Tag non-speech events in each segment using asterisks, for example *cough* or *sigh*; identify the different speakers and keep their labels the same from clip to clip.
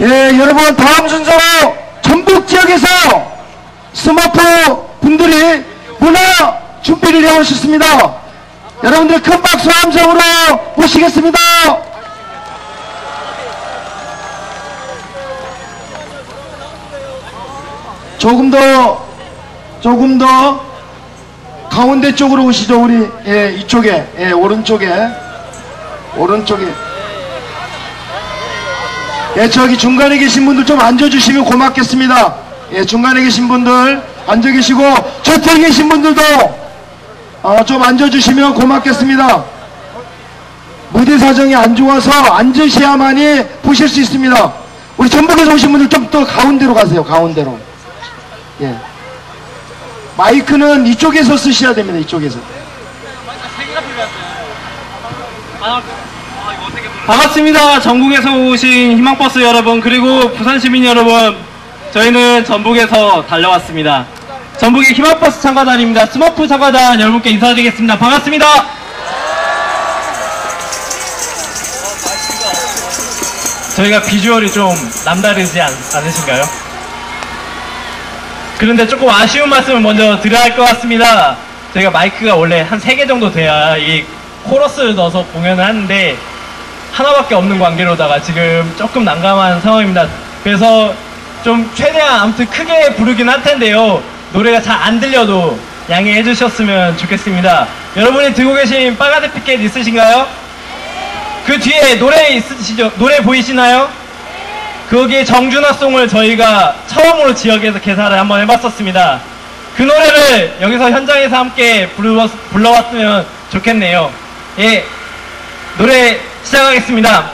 Speaker 1: 예, 여러분 다음 순서로 전북 지역에서 스마프 분들이 문화 준비를 해오셨습니다. 여러분들 큰 박수 함성으로 모시겠습니다. 조금 더 조금 더 가운데 쪽으로 오시죠 우리 예 이쪽에 예 오른쪽에 오른쪽에 예 저기 중간에 계신 분들 좀 앉아주시면 고맙겠습니다 예 중간에 계신 분들 앉아 계시고 저 뒤에 계신 분들도 어, 좀 앉아주시면 고맙겠습니다 무대 사정이 안 좋아서 앉으셔야만이 보실 수 있습니다 우리 전북에서 오신 분들 좀 더 가운데로 가세요 가운데로 예. 마이크는 이쪽에서 쓰셔야 됩니다. 이쪽에서.
Speaker 2: 반갑습니다. 전국에서 오신 희망버스 여러분 그리고 부산 시민 여러분 저희는 전북에서 달려왔습니다. 전북의 희망버스 참가단입니다. 스머프 참가단 여러분께 인사드리겠습니다. 반갑습니다. 저희가 비주얼이 좀 남다르지 않, 않으신가요? 그런데 조금 아쉬운 말씀을 먼저 드려야 할 것 같습니다. 저희가 마이크가 원래 한 3개 정도 돼야 이 코러스를 넣어서 공연을 하는데 하나밖에 없는 관계로다가 지금 조금 난감한 상황입니다. 그래서 좀 최대한 아무튼 크게 부르긴 할 텐데요. 노래가 잘 안 들려도 양해해 주셨으면 좋겠습니다. 여러분이 들고 계신 빨간색 피켓 있으신가요? 그 뒤에 노래 있으시죠? 노래 보이시나요? 거기에 정준하 송을 저희가 처음으로 지역에서 개사를 한번 해봤었습니다. 그 노래를 여기서 현장에서 함께 불러, 불러왔으면 좋겠네요. 예, 노래 시작하겠습니다.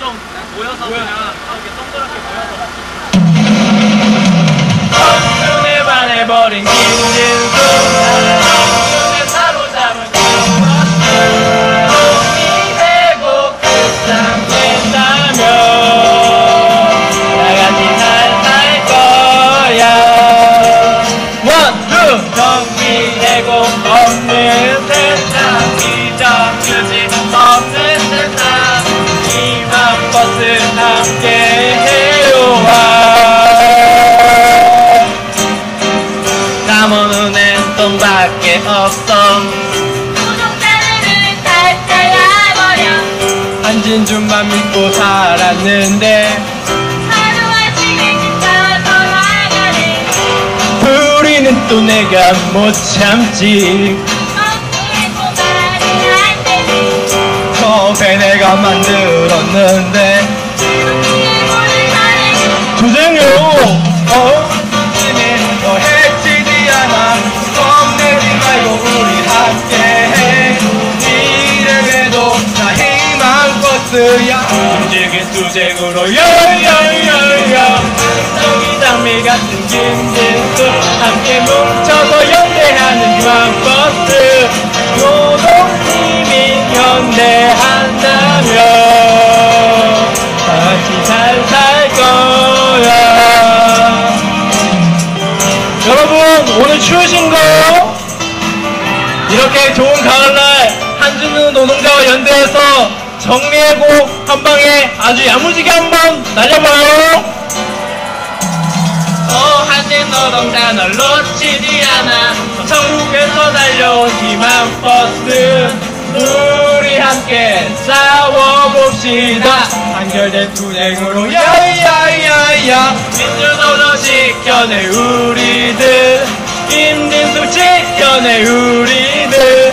Speaker 2: 좀 모여서 그냥 이렇게 동그랗게 모여서 눈에 반해버린 김진수 눈
Speaker 3: 잘라버려
Speaker 2: 한진준만 믿고 살았는데 또 내가 못 참지. 처음에 내가 만들었는데 조정요. 어? 너 해치지 않아. 겁내지 말고 우리 함께 해. 이래봬도 나희 망 버스야 움직인 수색으로 야야야야 저기 장미 같은 김진수 함께 뭉쳐서 연대하는 희망 버스 노동팀이 연대한다면 같이 잘 살 거야. 여러분 오늘 추우신 거? 이렇게 좋은 가을날 한준우 노동자와 연대해서 정리하고 한 방에 아주 야무지게 한번 날려봐요. 어 한진 노동자 널 놓치지 않아. 전국에서 달려온 희망 버스. 우리 함께 싸워봅시다. 한결된 투쟁으로 야야야야. 민주노동 지켜내 우리들. 김진수 지켜내 우리들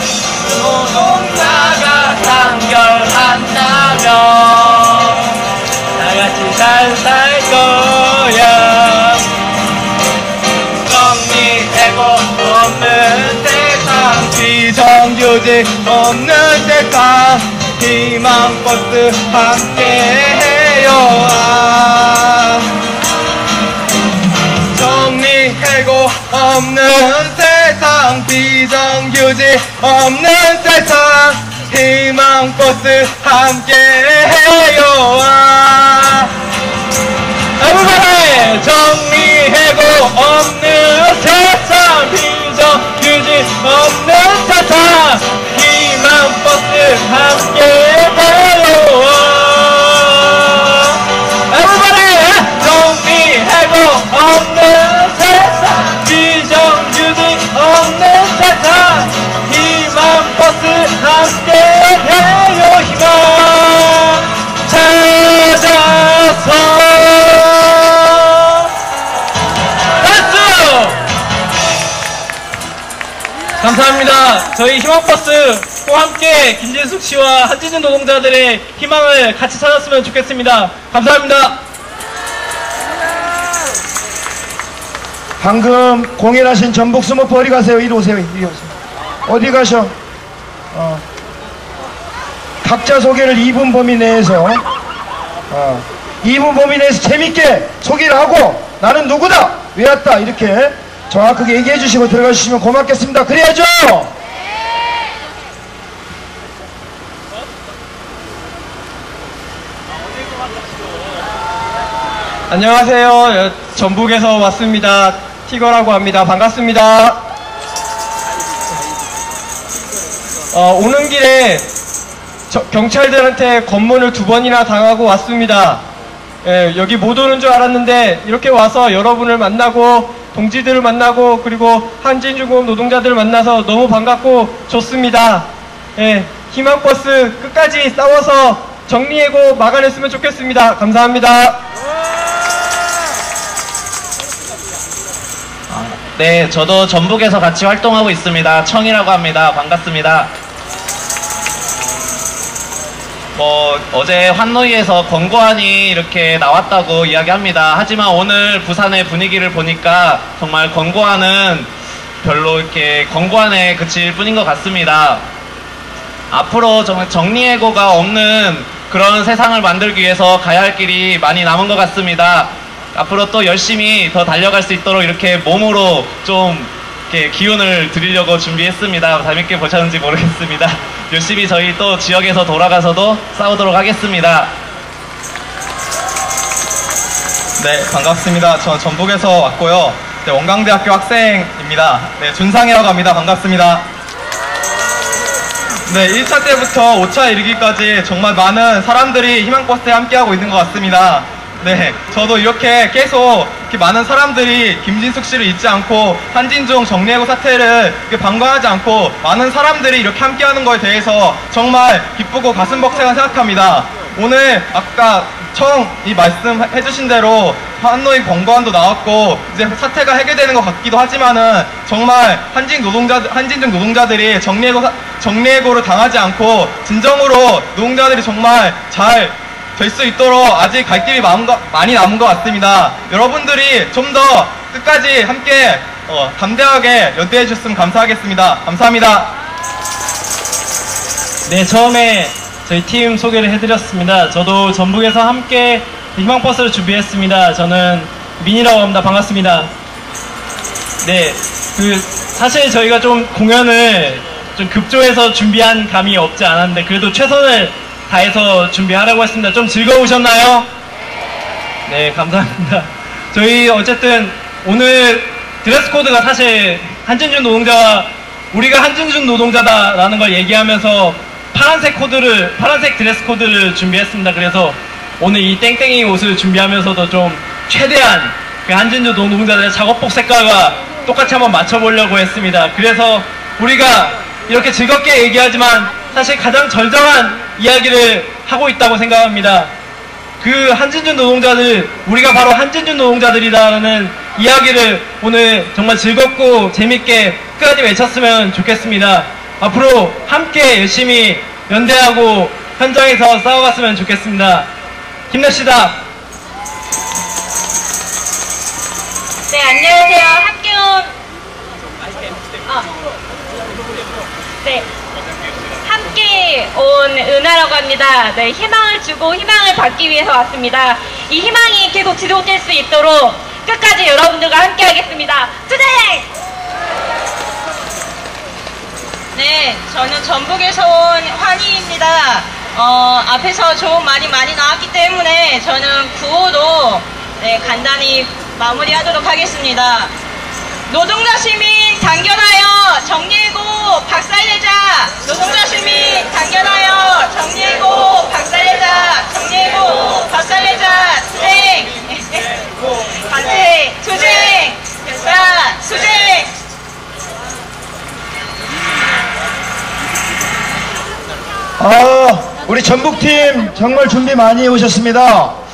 Speaker 2: 비정규직 없는 세상 희망 버스 함께해요 아. 정리해고 없는 세상 비정규직 없는 세상 희망 버스 함께해요 아. everybody 저희 희망버스와 함께 김진숙 씨와 한진준 노동자들의 희망을 같이 찾았으면 좋겠습니다. 감사합니다.
Speaker 1: 방금 공연하신 전북 스머프 어디 가세요? 이리 오세요. 이리 오세요. 어디 가셔? 어. 각자 소개를 2분 범위 내에서 어. 2분 범위 내에서 재밌게 소개를 하고 나는 누구다 왜 왔다 이렇게 정확하게 얘기해 주시고 들어가 주시면 고맙겠습니다. 그래야죠.
Speaker 2: 안녕하세요. 여- 전북에서 왔습니다. 티거라고 합니다. 반갑습니다. 어, 오는 길에 저- 경찰들한테 검문을 두 번이나 당하고 왔습니다. 예, 여기 못 오는 줄 알았는데 이렇게 와서 여러분을 만나고 동지들을 만나고 그리고 한진중공업 노동자들을 만나서 너무 반갑고 좋습니다. 예, 희망버스 끝까지 싸워서 정리하고 막아냈으면 좋겠습니다. 감사합니다.
Speaker 4: 네, 저도 전북에서 같이 활동하고 있습니다. 청이라고 합니다. 반갑습니다. 뭐 어제 환노위에서 권고안이 이렇게 나왔다고 이야기합니다. 하지만 오늘 부산의 분위기를 보니까 정말 권고안은 별로 이렇게 권고안에 그칠 뿐인 것 같습니다. 앞으로 정말 정리해고가 없는 그런 세상을 만들기 위해서 가야 할 길이 많이 남은 것 같습니다. 앞으로 또 열심히 더 달려갈 수 있도록 이렇게 몸으로 좀 이렇게 기운을 드리려고 준비했습니다. 재밌게 보셨는지 모르겠습니다. *laughs* 열심히 저희 또 지역에서 돌아가서도 싸우도록 하겠습니다.
Speaker 5: 네, 반갑습니다. 저 전북에서 왔고요. 네, 원광대학교 학생입니다. 네, 준상이라고 합니다. 반갑습니다. 네, 1차 때부터 5차 이르기까지 정말 많은 사람들이 희망버스에 함께하고 있는 것 같습니다. 네, 저도 이렇게 계속 이렇게 많은 사람들이 김진숙 씨를 잊지 않고 한진중 정리해고 사태를 이렇게 방관하지 않고 많은 사람들이 이렇게 함께하는 거에 대해서 정말 기쁘고 가슴 벅차게 생각합니다. 오늘 아까 처음 이 말씀해 주신 대로 한노이 권고안도 나왔고 이제 사태가 해결되는 것 같기도 하지만은 정말 한진 노동자 한진중 노동자들이 정리해고 사- 정리해고를 당하지 않고 진정으로 노동자들이 정말 잘 될 수 있도록 아직 갈 길이 많이 남은 것 같습니다. 여러분들이 좀 더 끝까지 함께 어, 담대하게 연대해 주셨으면 감사하겠습니다. 감사합니다.
Speaker 2: 네, 처음에 저희 팀 소개를 해드렸습니다. 저도 전북에서 함께 희망버스를 준비했습니다. 저는 민이라고 합니다. 반갑습니다. 네, 그, 사실 저희가 좀 공연을 좀 급조해서 준비한 감이 없지 않았는데, 그래도 최선을 다해서 준비하려고 했습니다. 좀 즐거우셨나요? 네, 감사합니다. 저희 어쨌든 오늘 드레스 코드가 사실 한진준 노동자, 우리가 한진준 노동자다라는 걸 얘기하면서 파란색 코드를, 파란색 드레스 코드를 준비했습니다. 그래서 오늘 이 땡땡이 옷을 준비하면서도 좀 최대한 그 한진준 노동자들의 작업복 색깔과 똑같이 한번 맞춰보려고 했습니다. 그래서 우리가 이렇게 즐겁게 얘기하지만 사실 가장 절정한 이야기를 하고 있다고 생각합니다. 그 한진준 노동자들, 우리가 바로 한진준 노동자들이다라는 이야기를 오늘 정말 즐겁고 재밌게 끝까지 외쳤으면 좋겠습니다. 앞으로 함께 열심히 연대하고 현장에서 싸워갔으면 좋겠습니다. 힘냅시다.
Speaker 3: 네, 안녕하세요. 온. 아. 네. 온 은하라고 합니다. 네, 희망을 주고 희망을 받기 위해서 왔습니다. 이 희망이 계속 지속될 수 있도록 끝까지 여러분들과 함께 하겠습니다. 투쟁! 네, 저는 전북에서 온 환희입니다. 어, 앞에서 좋은 말이 많이 나왔기 때문에 저는 구호도 네, 간단히 마무리하도록 하겠습니다. 노동자 시민 당견하여 정리해고 박살내자! 노동자 시민 당견하여 정리해고 박살내자! 정리해고 박살내자! 투쟁! 반대! 투쟁! 자, 투쟁!
Speaker 1: 아, 우리 전북팀 정말 준비 많이 해 오셨습니다.